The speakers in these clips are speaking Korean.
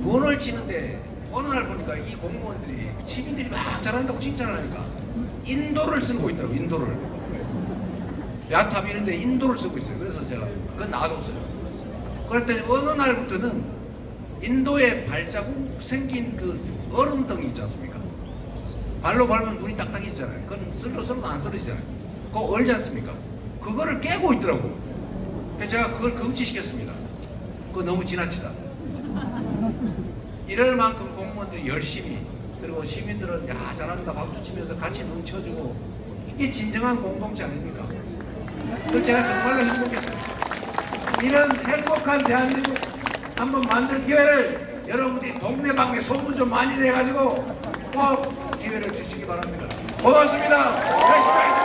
문을 치는데 어느 날 보니까 이 공무원들이 시민들이 막 잘한다고 칭찬을 하니까 인도를 쓰고 있더라고 인도를. 야탑 이런데 인도를 쓰고 있어요. 그래서 제가 그건 놔뒀어요. 그랬더니 어느 날부터는 인도에 발자국 생긴 그 얼음덩이 있지 않습니까? 발로 밟으면 눈이 딱딱해지잖아요. 그건 쓸로 쓸로도 안 쓰러지잖아요. 그거 얼지 않습니까? 그거를 깨고 있더라고. 그래서 제가 그걸 금지시켰습니다. 그거 너무 지나치다. 이럴 만큼 공무원들이 열심히 그리고 시민들은 야 잘한다 박수 치면서 같이 눈 쳐주고 이게 진정한 공동체 아닙니까? 그 제가 정말로 행복했어요. 이런 행복한 대한민국 한번 만들 기회를 여러분들이 동네방네 소문 좀 많이 내가지고 꼭 기회를 주시기 바랍니다. 고맙습니다. 열심히 하겠습니다.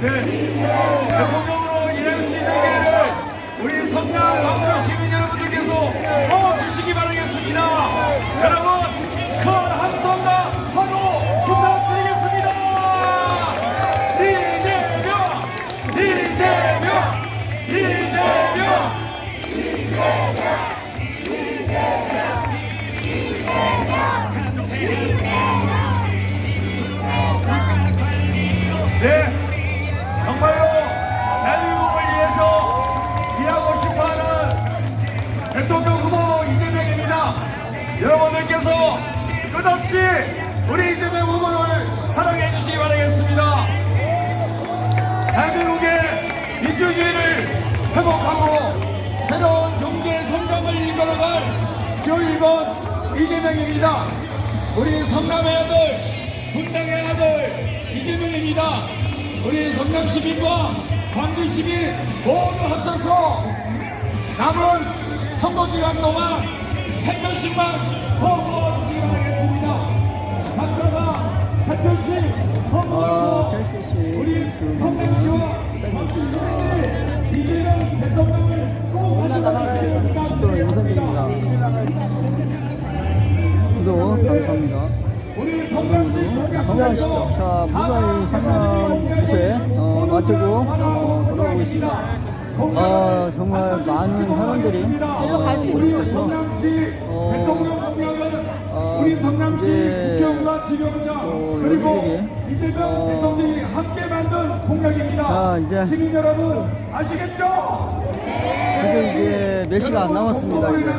대통령으로 일할 수 있는 기회를 우리 성남 광주 시 끝없이 우리 이재명 후보를 사랑해 주시기 바라겠습니다. 대한민국의 민주주의를 회복하고 새로운 경제 성장을 이끌어갈 주 1번 이재명입니다. 우리 성남의 아들, 분당의 아들 이재명입니다. 우리 성남 시민과 광주 시민 모두 합쳐서 남은 선거 기간 동안 세 표씩만 아, 우리 성남시와 광주시민이 이재명 대통령을 꼭또 영상입니다. 구독 감사합니다. 건강하시죠. 자, 무사히 상남 주세 어, 마치고 어, 돌아오고 있습니다. 아, 정말 많은 사람들이 어, 모여서 어, 어, 이제 지경자 어, 그리고 이재명 어, 대통령이 함께 만든 공약입니다. 자, 이제 시민 여러분 아시겠죠? 지금 이제 몇 시간 안 남았습니다. 이제.